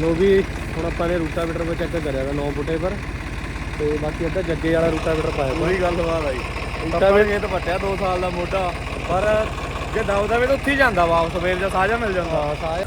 ਲੋ ਵੀ ਹੁਣ ਆਪਾਂ ਨੇ ਰੂਟਾਵੀਟਰ ਵਿੱਚ ਚੈੱਕ ਕਰਿਆ ਦਾ 9 ਫੁੱਟੇ ਪਰ ਤੇ ਬਾਕੀ ਅੱਧਾ ਜੱਗੇ ਵਾਲਾ ਰੂਟਾਵੀਟਰ ਪਾਇਆ ਵਾ। ਉਹੀ ਗੱਲ ਬਾਤ ਆਈ ਰੂਟਾਵੇਟਰ- ਰੂਟਾਵੇਟਰ ਇਹ ਤਾਂ ਪੱਟਿਆ 2 ਸਾਲ ਦਾ ਮੋਢਾ ਪਰ ਜੇ ਦਵਦਾ ਵੀ ਤਾਂ ਉੱਥੇ ਹੀ ਜਾਂਦਾ ਵਾਪਸ ਸਵੇਰ ਜਾਂ ਸਾਜਾ ਮਿਲ ਜਾਂਦਾ ਹਾਂ ਸਾਇਆ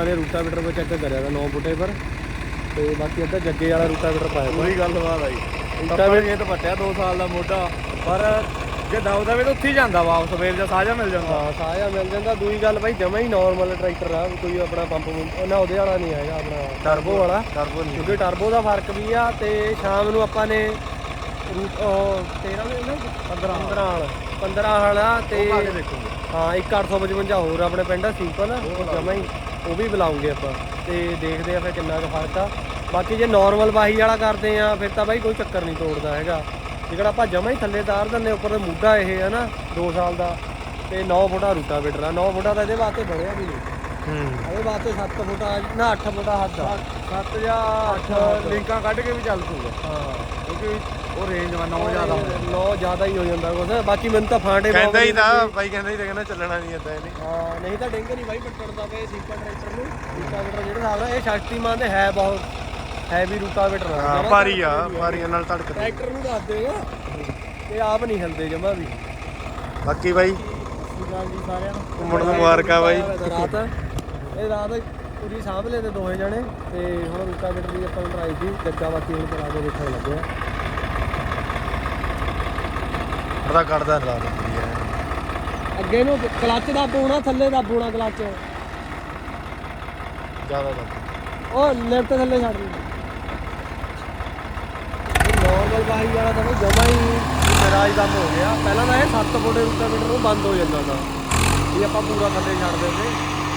ਆਪਾਂ ਨੇ ਰੂਟਾਵੀਟਰ ਵਿੱਚ ਚੈੱਕ ਕਰਿਆ ਦਾ 9 ਫੁੱਟੇ ਪਰ। ਤੇ ਬਾਕੀ ਅੱਧਾ ਜੱਗੇ ਵਾਲਾ ਰੂਟਾਵੀਟਰ ਪਾਇਆ। ਉਹੀ ਗੱਲ ਬਾਤ ਆਈ ਰੂਟਾਵੇਟਰ ਇਹ ਤਾਂ ਪੱਟਿਆ 2 ਸਾਲ ਦਾ ਮੋਢਾ ਪਰ ਜੇ ਦਵਦਾ ਵੀ ਤਾਂ ਉੱਥੇ ਜਾਂਦਾ ਵਾਪਸ ਸਵੇਰ ਜਾਂ ਸਾਜਾ ਮਿਲ ਜਾਂਦਾ। ਹਾਂ ਸਾਇਆ ਮਿਲ ਜਾਂਦਾ। ਦੂਈ ਗੱਲ ਬਾਈ ਜਮਾ ਹੀ ਨਾਰਮਲ ਟਰੈਕਟਰ ਆ ਕੋਈ ਆਪਣਾ ਪੰਪ ਨਾ ਉਹਦੇ ਵਾਲਾ ਨਹੀਂ ਹੈਗਾ ਆਪਣਾ ਟਰਬੋ ਵਾਲਾ। ਟਰਬੋ ਨਹੀਂ। ਕਿਉਂਕਿ ਟਰਬੋ ਦਾ ਫ਼ਰਕ ਵੀ ਆ ਤੇ ਸ਼ਾਮ ਨੂੰ ਆਪਾਂ ਨੇ ਰੂਟ ਉਹ 13 ਦੇ ਨਾ? 15 15 ਵਾਲਾ। 15 ਵਾਲਾ ਤੇ ਪਾ ਕੇ ਦੇਖੋਗੇ। ਹਾਂ ਇੱਕ 855 ਹੋਰ ਆਪਣੇ ਪਿੰਡ ਆ ਸਿੰਪਲ ਉਹ ਜਮਾ ਹੀ ਉਹ ਵੀ ਬੁਲਾਉਂਗੇ ਆਪਾਂ ਤੇ ਦੇਖਦੇ ਆ ਫਿਰ ਕਿੰਨਾ ਕੁ ਫ਼ਰਕ ਆ। ਬਾਕੀ ਜੇ ਨਾਰਮਲ ਵਾਹੀ ਵਾਲਾ ਕਰਦੇ ਆ ਫਿਰ ਤਾਂ ਬਾਈ ਕੋਈ ਚੱਕਰ ਨਹੀਂ ਤੋੜਦਾ ਹੈਗਾ। ਜਿਹੜਾ ਆਪਾਂ ਜਮਾ ਹੀ ਥੱਲੇ ਤਾਰ ਦਿੰਦੇ ਉੱਪਰ ਮੁੱਢਾ ਇਹ ਹੈ ਨਾ 2 ਸਾਲ ਦਾ ਤੇ 9 ਫੁੱਟਾ ਰੂਟਾਵੇਟਰ ਆ। 9 ਫੁੱਟਾ ਤਾਂ ਇਹਦੇ ਵਾਸਤੇ ਬਣਿਆ ਵੀ ਨਹੀਂ। ਹੂੰ। ਇਹਦੇ ਵਾਸਤੇ 7 ਫੁੱਟਾ ਨਾ 8 ਫੁੱਟਾ ਹੱਦ ਆ। 7 ਜਾਂ 8 ਲਿੰਕਾਂ ਕੱਢ ਕੇ ਵੀ ਚੱਲ ਪੂਗਾ ਹਾਂ। ਕਿਉਂਕਿ ਉਹ ਰੇਂਜ ਵਾ 9 ਜ਼ਿਆਦਾ ਹੁੰਦਾ। ਨੌ ਜ਼ਿਆਦਾ ਹੀ ਹੋ ਜਾਂਦਾ ਕੁਛ। ਬਾਕੀ ਮੈਨੂੰ ਤਾਂ ਫਾਂਡੇ ਬਹੁਤ ਕਹਿੰਦਾ ਹੀ ਵਧੀਆ ਤਾਂ ਲੱਗੇ। ਬਾਈ ਕਹਿੰਦਾ ਹੀ ਤਾਂ ਕਹਿੰਦਾ ਚੱਲਣਾ ਨਹੀਂ ਏਦਾਂ ਇਹਨੇ ਹਾਂ ਨਹੀਂ ਤਾਂ ਡਿੰਗ ਨਹੀਂ ਬਾਈ ਪੱਟਣ ਦਾ ਪਏ ਸਿੰਪਲ ਟਰੈਕਟਰ ਨੂੰ। ਰੂਟਾਵੇਟਰ ਜਿਹੜਾ ਹਿਸਾਬ ਨਾਲ ਇਹ ਸ਼ਕਤੀਮਾਨ ਦੇ ਹੈ ਬਹੁਤ। ਹੈਵੀ ਰੂਟਾਵੇਟਰ ਆ ਹਾਂ ਜਮਾਂ ਭਾਰੀ ਆ ਧੜਕਦੇ ਵੀ ਭਾਰੀਆਂ ਨਾਲ ਧੜਕਦੇ। ਟਰੈਕਟਰ ਨੂੰ ਦੱਸਦੇ ਆ ਤੇ ਆਪ ਨਹੀਂ ਹਿਲਦੇ ਜਮਾ ਵੀ। ਬਾਕੀ ਬਾਈ ਸਿਕਾਲ ਜੀ ਸਾਰਿਆਂ ਨੂੰ ਘੁੰਮਣ ਨੂੰ ਮੁਬਾਰਕਾਂ ਬਾਈ। ਰਾਤ ਇਹ ਰਾਤ ਪੂਰੀ ਸਾਂਭ ਤੇ ਦੋਵੇਂ ਜਣੇ। ਤੇ ਹੁਣ ਰੂਟਾਵੇਟਰ ਦੀ ਆਪਾਂ ਨੂੰ ਟਰਾਈ ਦੀ ਜੱਗਾ ਬਾਕੀ ਹੁਣ ਚਲਾ ਕੇ ਦੇਖਣ ਲੱਗੇ ਆ। ਪਰਦਾ ਕੱਢਦਾ ਰਾਤ ਹੁੰਦੀ ਹੈ। ਅੱਗੇ ਨੂੰ ਕਲੱਚ ਦਾ ਪੂਣਾ ਥੱਲੇ ਦਾ ਪੂਣਾ ਕਲੱਚ। ਜ਼ਿਆਦਾ ਤਾਂ ਉਹ ਲੈਫਟ ਥੱਲੇ ਛੱਡ ਦੇ। ਨਾਰਮਲ ਬਾਈ ਵਾਲਾ ਤਾਂ ਜਮਾ ਹੀ ਮੇਰਾ ਹੀ ਕੰਮ ਹੋ ਗਿਆ। ਪਹਿਲਾਂ ਤਾਂ ਇਹ 7 ਫੁੱਟ ਰੂਟਾਵੇਟਰ ਨੂੰ ਬੰਦ ਹੋ ਜਾਂਦਾ ਤਾਂ ਵੀ ਆਪਾਂ ਪੂਰਾ ਥੱਲੇ ਛੱਡ ਦਿੰਦੇ।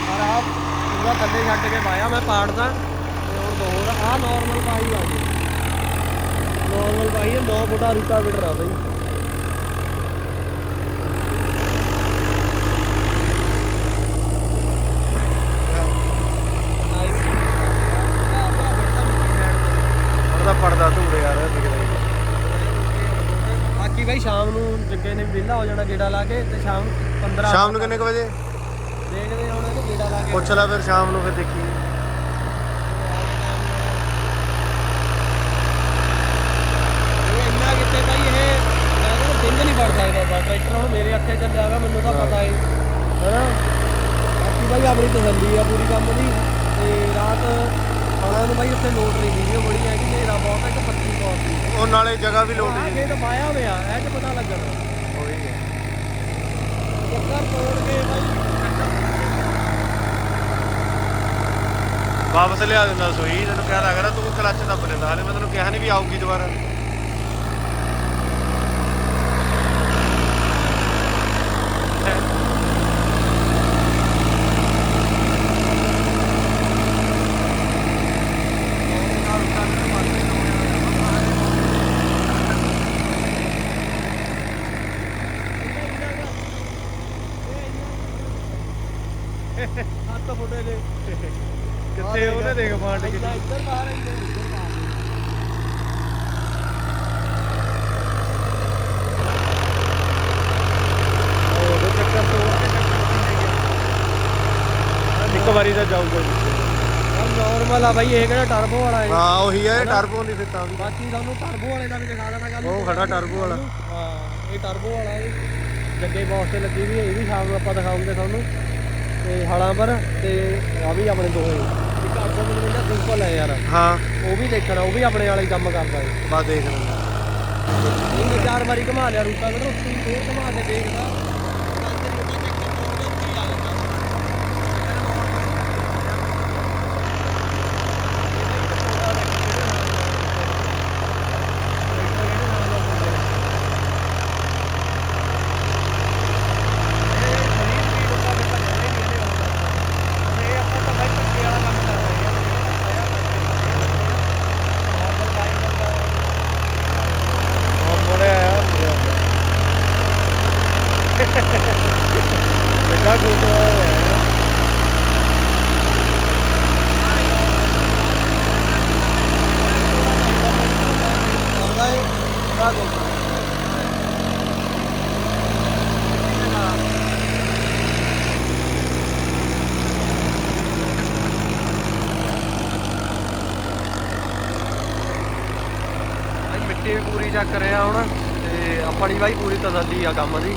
ਪਰ ਆਹ ਪੂਰਾ ਥੱਲੇ ਛੱਡ ਕੇ ਪਾਇਆ ਮੈਂ ਪਾੜਦਾ। ਤੇ ਹੁਣ ਦੋ ਹੋਰ ਆਹ ਨਾਰਮਲ ਬਾਈ ਆ ਗਈ ਨਾਰਮਲ ਬਾਈ ਹੈ 9 ਫੁੱਟਾ ਰੂਟਾਵੇਟਰ ਆ ਬਈ। ਉਹਦਾ ਪਰਦਾ ਧੂੜੇ ਯਾਰ ਬਾਕੀ ਬਾਈ ਸ਼ਾਮ ਨੂੰ ਜੱਗੇ ਨੇ ਵਿਹਲਾ ਹੋ ਜਾਣਾ ਗੇੜਾ ਲਾ ਕੇ ਤੇ ਸ਼ਾਮ 15 ਸ਼ਾਮ ਨੂੰ ਕਿੰਨੇ ਕੁ ਵਜੇ? ਦੇਖਦੇ ਹੁਣ ਇਹਨੂੰ ਗੇੜਾ ਲਾ ਕੇ। ਪੁੱਛ ਲੈ ਫਿਰ ਸ਼ਾਮ ਨੂੰ ਫਿਰ ਦੇਖੀ। ਇਹ ਇੰਨਾ ਕਿਤੇ ਬਾਈ ਇਹ ਮੈਂ ਕਹਿੰਦਾ ਦਿਨ ਨਹੀਂ ਵੜ ਸਕਦਾ ਤਾਂ ਟਰੈਕਟਰ ਹੁਣ ਮੇਰੇ ਅੱਖੇ ਚੱਲਿਆ ਗਾ ਮੈਨੂੰ ਤਾਂ ਪਤਾ ਹੈ ਹੈਨਾ? ਬਾਕੀ ਬਾਈ ਆਪਣੀ ਤਸੱਲੀ ਆ ਪੂਰੀ ਕੰਮ ਦੀ। ਤੇ ਰਾਤ ਸਾਲਾ ਨੂੰ ਬਾਈ ਉੱਥੇ ਲੋਡ ਨਹੀਂ ਵੀਡੀਓ ਬੜੀ ਹੈ ਕਿ ਬਹੁਤ ਹੈ ਕਿ ਪੱਤੀ ਬਹੁਤ ਸੀ ਉਹ ਨਾਲੇ ਜਗ੍ਹਾ ਵੀ ਲੋੜ ਆਹ ਨਹੀਂ ਖੇਤ ਪਾਇਆ ਹੋਇਆ ਇਹ ਚ ਪਤਾ ਲੱਗਣਾ ਹੋਈ ਹੈ। ਚੱਕਰ ਤੋੜ ਕੇ ਬਾਈ। ਵਾਪਸ ਲਿਆ ਦਿੰਦਾ ਸੋਈ ਤੈਨੂੰ ਕਹਿ ਰਿਹਾ ਤੂੰ ਕਲੱਚ ਦੱਬ ਲੈਂਦਾ। ਹਾਲੇ ਮੈਂ ਤੈਨੂੰ ਕਿਹਾ ਨਹੀਂ ਵੀ ਆਊਗੀ ਦੁਬਾਰਾ ਹੱਥ ਫੁੱਟੇ ਨੇ ਕਿੱਥੇ ਉਹਨੇ ਦੇਖ ਮਾਰ ਕੇ ਇੱਧਰ ਬਾਹਰ ਇੱਧਰ ਇੱਧਰ ਬਾਹਰ ਉਹ ਚੱਕਰ ਤੋਂ ਇੱਕ ਵਾਰੀ ਤਾਂ ਜਾਊਗਾ ਨਾਰਮਲ ਆ ਬਾਈ ਇਹ ਕਿਹੜਾ ਟਰਬੋ ਵਾਲਾ ਹੈ ਹਾਂ ਉਹੀ ਹੈ ਟਰਬੋ ਨਹੀਂ ਫਿਰ ਤਾਂ ਵੀ। ਬਾਕੀ ਤੁਹਾਨੂੰ ਟਰਬੋ ਵਾਲੇ ਦਾ ਵੀ ਦਿਖਾ ਦੇਣਾ ਕੱਲ ਉਹ ਖੜਾ ਟਰਬੋ ਵਾਲਾ। ਹਾਂ ਇਹ ਟਰਬੋ ਵਾਲਾ ਹੈ ਜੱਗੇ ਬਾਸ ਤੇ ਲੱਗੀ ਵੀ ਹੈ, ਇਹ ਵੀ ਸ਼ਾਮ ਨੂੰ ਆਪਾਂ ਦਿਖਾਉਂਗੇ ਤੁਹਾਨੂੰ। ਤੇ ਹਲਾਂ ਪਰ ਤੇ ਆ ਵੀ ਆਪਣੇ ਦੋਹੇ। ਇੱਕ ਅੱਗੋਂ ਮੈਨੂੰ ਕਹਿੰਦਾ ਸਿੰਪਲ ਹੈ ਯਾਰ। ਹਾਂ। ਉਹ ਵੀ ਦੇਖਣਾ ਉਹ ਵੀ ਆਪਣੇ ਵਾਲਾ ਹੀ ਕੰਮ ਕਰਦਾ ਹੈ ਬਸ ਦੇਖ ਲੈਂਦਾ ਇਹਨੇ ਚਾਰ ਵਾਰੀ ਘੁਮਾ ਲਿਆ ਰੂਟਾ ਨੂੰ ਉੱਤੀ ਫੇਰ ਘੁਮਾ ਕੇ ਦੇਖਦਾ ਮੋੜੇ ਆਇਆ ਲੱਗਾ ਗੁੱਟ ਹੋਇਆ ਕਰਦਾ ਹੈ ਕਾਗੋ ਭਾਈ ਮਿੱਟੀ ਵੀ ਪੂਰੀ ਚੱਕ ਰਿਹਾ ਹੁਣ ਤੇ ਆਪਣੀ ਬਾਈ ਪੂਰੀ ਤਸੱਲੀ ਆ ਕੰਮ ਦੀ।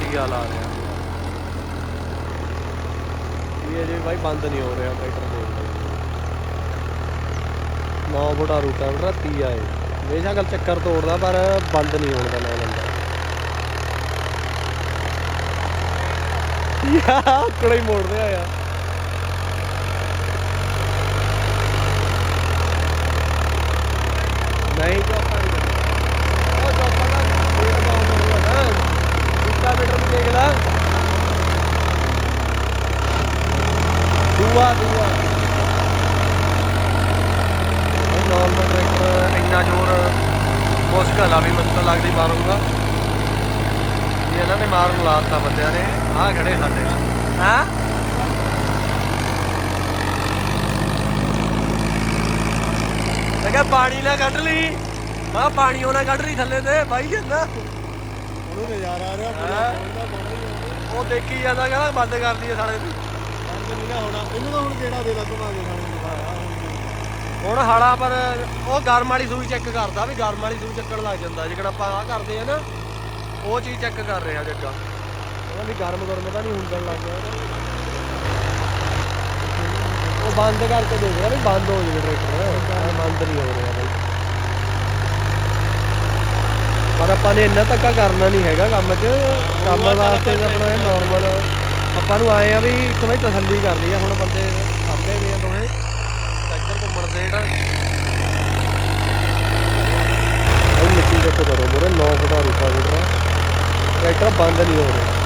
ਟੀਆ ਲਾ ਰਿਹਾ? ਇਹ ਅਜੇ ਬਾਈ ਬੰਦ ਨਹੀਂ ਹੋ ਰਿਹਾ ਟਰੈਕਟਰ ਦੇ 9 ਫੁੱਟਾ ਰੂਟਾ ਰਾਤੀ ਆਏ ਬੇਸ਼ੱਕ ਚੱਕਰ ਤੋੜਦਾ ਪਰ ਬੰਦ ਨਹੀਂ ਹੋਣ ਦਾ। ਨਾ ਲੰਦਾ ਯਾ ਕੜਾਈ ਮੋੜ ਰਿਹਾ ਆ ਨਹੀਂ ਚੋਪਾ ਨਹੀਂ ਉਹ ਚੋਪਾ ਦਾ ਦੇਖ ਦਾ ਹੁੰਦਾ ਨਾ ਕਿੰਨਾ ਮੀਟਰ ਵੀ ਦੇਖ ਲੈ ਦੂਆ ਦੂਆ ਨਾਰਮਲ ਟਰੈਕਟਰ ਇੰਨਾ ਜ਼ੋਰ ਮੁਸ਼ਕਲ ਆ ਵੀ ਮੈਨੂੰ ਲੱਗਦੀ ਮਾਰੂੰਗਾ ਇਹ ਇਹਨਾਂ ਨੇ ਮਾਰਨ ਲਾਤਾ ਬੰਦਿਆਂ ਨੇ ਆਹ ਖੜੇ ਸਾਡੇ ਹਾਂ? ਮੈਂ ਕਿਹਾ ਪਾਣੀ ਨਾ ਕੱਢ ਲਈ। ਮੈਂ ਪਾਣੀ ਉਹਨਾਂ ਕੱਢ ਲਈ ਥੱਲੇ ਤੇ ਬਾਈ ਜਾਂਦਾ। ਉਹਨੂੰ ਨਜ਼ਾਰਾ ਆ ਰਿਹਾ ਹੈਂ? ਉਹ ਦੇਖੀ ਜਾਂਦਾ ਕਹਿੰਦਾ ਬੰਦ ਕਰ ਦਈਏ ਸਾਲੇ ਦੀ ਬੰਦ ਨਹੀਂ ਨਾ ਹੋਣਾ। ਇਹਨੂੰ ਤਾਂ ਹੁਣ ਕਿਹੜਾ ਦੇ ਲਾ ਘੁਮਾ ਕੇ ਸਾਨੂੰ ਹੁਣ ਹਾਲਾ ਪਰ ਉਹ ਗਰਮ ਵਾਲੀ ਸੂਈ ਚੈੱਕ ਕਰਦਾ ਵੀ ਗਰਮ ਵਾਲੀ ਸੂਈ ਚੱਕਣ ਲੱਗ ਜਾਂਦਾ। ਜਿਹੜਾ ਆਪਾਂ ਆ ਕਰਦੇ ਆ ਨਾ ਉਹ ਚੀਜ਼ ਚੈੱਕ ਕਰ ਰਿਹਾ ਜੱਗਾ। ਉਹ ਵੀ ਗਰਮ ਗਰਮ ਤਾਂ ਨਹੀਂ ਹੁੰਦਣ ਲੱਗ ਗਿਆ। ਉਹ ਬੰਦ ਕਰਕੇ ਦੇਖ ਰਿਹਾ ਵੀ ਬੰਦ ਹੋ ਜਾਵੇ ਟਰੈਕਟਰ। ਬੰਦ ਨਹੀਂ ਹੋ ਰਿਹਾ ਬਾਈ। ਪਰ ਆਪਾਂ ਨੇ ਇੰਨਾ ਧੱਕਾ ਕਰਨਾ ਨਹੀਂ ਹੈਗਾ ਕੰਮ 'ਚ। ਕੰਮ ਵਾਸਤੇ ਤਾਂ ਆਪਣਾ ਇਹ ਨਾਰਮਲ ਆਪਾਂ ਨੂੰ ਆਏ ਆ ਵੀ ਇੱਕ ਵਾਰੀ ਤਸੱਲੀ ਕਰ ਲਈ ਆ ਹੁਣ ਬੰਦੇ ਸਾਹਮਣੇ ਵੀ ਆ ਦੋਵੇਂ। ਟਰੈਕਟਰ ਘੁੰਮਣ ਦੇ ਜਿਹੜਾ ਉਹ ਮਿੱਟੀ ਦੇਖੋ ਕਰੋ ਮੋਰੇ 9 ਫੁੱਟ ਦਾ ਰੂਪਾ ਜਿਹੜਾ ਟਰੈਕਟਰ ਬੰਦ ਨਹੀਂ ਹੋ ਰਿਹਾ।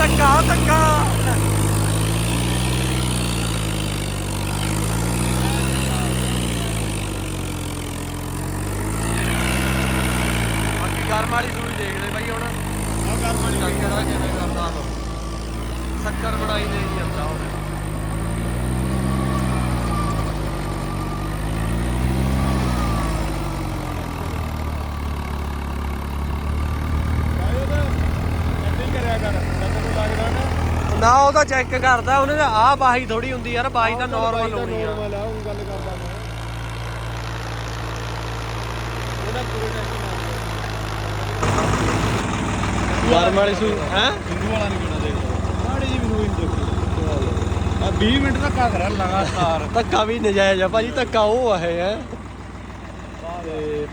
ਧੱਕਾ ਧੱਕਾ। ਬਾਕੀ ਗਰਮ ਵਾਲੀ ਸੂਈ ਦੇਖਦੇ ਬਾਈ ਹੁਣ। ਗਰਮ ਵਾਲੀ ਕਿਹੜਾ ਕਿਵੇਂ ਕਰਦਾ ਉਹ। ਸ਼ੱਕਰ ਬਣਾਈ ਦੇ ਜਾਂਦਾ ਹੁਣ ਨਾ ਉਹ ਤਾਂ ਚੈੱਕ ਕਰਦਾ ਉਹਨੇ ਤਾਂ ਆਹ ਬਾਹੀ ਥੋੜੀ ਹੁੰਦੀ ਯਾਰ ਬਾਹੀ ਤਾਂ ਨਾਰਮਲ ਹੋਣੀ ਆ। ਆ ਉਹ ਗੱਲ ਕਰਦਾ ਮੈਂ। ਉਹਦਾ ਪੂਰੇ ਗਰਮ ਵਾਲੀ ਸੂਈ ਹੈ? ਹਿੰਦੂ ਵਾਲਾ ਨਹੀਂ ਬਣਾ ਦੇ ਮਾੜੀ ਜੀ ਮੈਨੂੰ ਇੰਦ ਆ 20 ਮਿੰਟ ਤੱਕ ਕਰਾ ਲਗਾਤਾਰ। ਧੱਕਾ ਵੀ ਨਜਾਇਜ਼ ਆ ਭਾਜੀ ਧੱਕਾ ਉਹ ਆ ਹੈ। ਤੇ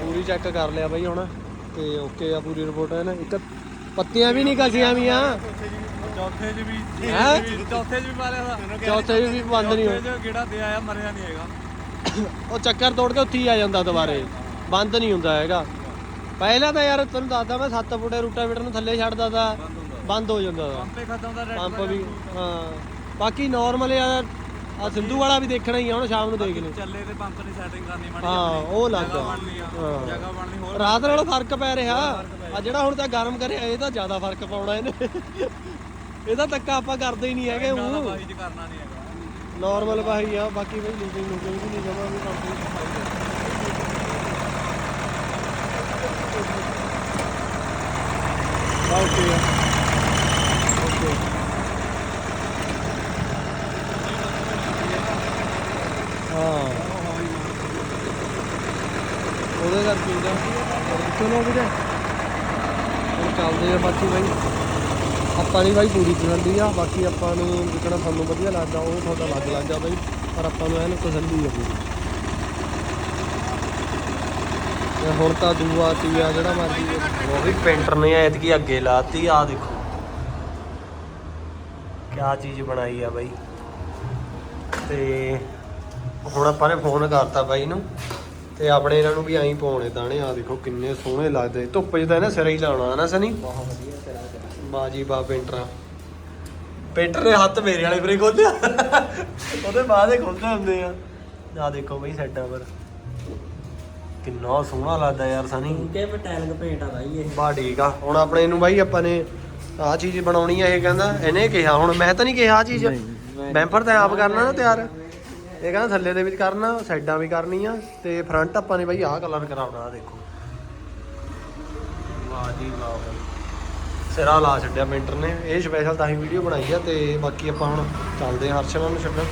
ਪੂਰੀ ਚੈੱਕ ਕਰ ਲਿਆ ਬਾਈ ਹੁਣ ਤੇ ਓਕੇ ਆ ਪੂਰੀ ਰਿਪੋਰਟ ਹੈ। ਨਾ ਇੱਕ ਪੱਤੀਆਂ ਵੀ ਨਹੀਂ ਕਸੀਆਂ ਵੀਆਂ ਚੌਥੇ 'ਚ ਵੀ ਹੈਂ? ਚੌਥੇ 'ਚ ਵੀ ਮਾਰਿਆ ਦਾ ਚੌਥੇ 'ਚ ਵੀ ਬੰਦ ਨਹੀਂ ਹੋਏ। ਕਿਹੜਾ ਦੇ ਆਇਆ ਮਰਿਆ ਨਹੀਂ ਹੈਗਾ। ਉਹ ਚੱਕਰ ਤੋੜ ਕੇ ਉੱਥੇ ਹੀ ਆ ਜਾਂਦਾ ਦੁਬਾਰੇ। ਬੰਦ ਨਹੀਂ ਹੁੰਦਾ ਹੈਗਾ। ਪਹਿਲਾਂ ਤਾਂ ਯਾਰ ਤੈਨੂੰ ਦੱਸਦਾ ਮੈਂ 7 ਫੁੱਟੇ ਰੂਟਾਵੀਟਰ ਨੂੰ ਥੱਲੇ ਛੱਡਦਾ ਤਾਂ ਬੰਦ ਹੋ ਜਾਂਦਾ ਤਾ ਪੰਪੇ ਖਤਮ ਦਾ ਪੰਪ ਵੀ ਹਾਂ। ਬਾਕੀ ਨਾਰਮਲ ਯਾਰ ਆ ਸਿੰਧੂ ਵਾਲਾ ਵੀ ਦੇਖਣਾ ਹੀ ਆ ਹੁਣ ਸ਼ਾਮ ਨੂੰ ਦੇਖ ਲਿਓ। ਚੱਲੇ ਤੇ ਪੰਪ ਦੀ ਸੈਟਿੰਗ ਕਰਨੀ ਮਾੜੀ ਹਾਂ ਉਹ ਬਣਨੀ ਆ। ਹਾਂ। ਜਗ੍ਹਾ ਬਣਨੀ ਹੋਰ ਰਾਤ ਨਾਲੋਂ ਫ਼ਰਕ ਪੈ ਰਿਹਾ। ਆ ਜਿਹੜਾ ਹੁਣ ਤਾਂ ਗਰਮ ਕਰਿਆ ਇਹ ਤਾਂ ਜ਼ਿਆਦਾ ਫ਼ਰਕ ਪਾਉਣਾ ਇਹਨੇ। ਇਹਦਾ ਤੱਕਾ ਆਪਾਂ ਕਰਦੇ ਹੀ ਨਹੀਂ ਹੈਗੇ ਨਾ ਉਹ ਬਾਈ ਚ ਕਰਨਾ ਨਹੀਂ ਹੈਗਾ। ਨਾਰਮਲ ਬਾਹੀ ਆ ਬਾਕੀ ਬਈ ਲੂਕਿੰਗ ਲੂਕਿੰਗ ਵੀ ਨਹੀਂ ਜਮਾ ਵੀ ਕਰਦੇ ਓਕੇ ਓਕੇ ਹਾਂ। ਉਹਦੇ ਕਰਕੇ ਤਾਂ ਚਲੋ ਵੀਰੇ। ਹੁਣ ਚੱਲਦੇ ਆ ਬਾਕੀ ਬਾਈ। ਆਪਾਂ ਨਹੀਂ ਬਾਈ ਪੂਰੀ ਤਸੱਲੀ ਆ ਬਾਕੀ ਆਪਾਂ ਨੂੰ ਜਿੱਕਣਾ ਸਾਨੂੰ ਵਧੀਆ ਲੱਗਦਾ ਉਹ ਤੁਹਾਡਾ ਲੱਗ ਲੱਗਦਾ ਬਾਈ ਪਰ ਆਪਾਂ ਨੂੰ ਐਨ ਤਸੱਲੀ ਆ ਪੂਰੀ। ਤੇ ਹੁਣ ਤਾਂ ਦੂਆ ਤੀਆ ਜਿਹੜਾ ਮਰਜ਼ੀ ਉਹ ਵੀ ਪੇਂਟਰ ਨੇ ਐਤਕੀ ਅੱਗੇ ਲਾਤੀ ਆ ਦੇਖੋ। ਕਿਆ ਚੀਜ਼ ਬਣਾਈ ਆ ਬਾਈ। ਤੇ ਹੁਣ ਆਪਾਂ ਨੇ ਫੋਨ ਕਰਤਾ ਬਾਈ ਨੂੰ ਤੇ ਆਪਣੇ ਇਹਨਾਂ ਨੂੰ ਵੀ ਐਂ ਪਾਉਣੇ ਤਾਣੇ ਆ ਦੇਖੋ ਕਿੰਨੇ ਸੋਹਣੇ ਲੱਗਦੇ। ਧੁੱਪ 'ਚ ਤਾਂ ਇਹਨਾਂ ਸਿਰ ਹੀ ਲਾਉਣਾ ਨਾ ਸਨੀ? ਬਹੁਤ ਵਧੀਆ। ਬਾਜੀ ਬਾ ਪੇਂਟਰਾਂ। ਪੇਂਟਰ ਨੇ ਹੱਥ ਮੇਰੇ ਵਾਲੇ ਪਰੇ ਖੋਲਿਆ ਉਹਦੇ ਬਾਅਦ ਹੀ ਖੁੱਲਦੇ ਹੁੰਦੇ ਆ। ਆ ਦੇਖੋ ਬਈ ਸੈਟਾਂ ਪਰ। ਕਿੰਨਾ ਸੋਹਣਾ ਲੱਗਦਾ ਯਾਰ ਸਨੀ। ਕਿ ਮਟੈਲਿਕ ਪੇਂਟ ਆ ਬਾਈ ਇਹ? ਬਾ ਠੀਕ ਆ। ਹੁਣ ਆਪਣੇ ਨੂੰ ਬਾਈ ਆਪਾਂ ਨੇ ਆਹ ਚੀਜ਼ ਬਣਾਉਣੀ ਆ ਇਹ ਕਹਿੰਦਾ ਇਹਨੇ ਕਿਹਾ ਹੁਣ ਮੈਂ ਤਾਂ ਨਹੀਂ ਕਿਹਾ ਆਹ ਚੀਜ਼। ਬੈਂਪਰ ਤਾਂ ਆਪ ਕਰਨਾ ਨਾ ਤਿਆਰ। ਇਹ ਕਹਿੰਦਾ ਥੱਲੇ ਦੇ ਵਿੱਚ ਕਰਨਾ ਸਾਈਡਾਂ ਵੀ ਕਰਨੀਆਂ ਤੇ ਫਰੰਟ ਆਪਾਂ ਨੇ ਬਾਈ ਆਹ ਕਲਰ ਕਰਾਉਣਾ ਆ ਦੇਖੋ। ਵਾਹ ਜੀ ਵਾਹ। ਸਿਰਾ ਲਾ ਛੱਡਿਆ ਮਿੰਟਰ ਨੇ। ਇਹ ਸਪੈਸ਼ਲ ਤਾਂ ਹੀ ਵੀਡੀਓ ਬਣਾਈ ਆ ਤੇ ਬਾਕੀ ਆਪਾਂ ਹੁਣ ਚੱਲਦੇ ਹਾਂ ਹਰਸ਼ਨਾਂ ਨੂੰ ਛੱਡਣ।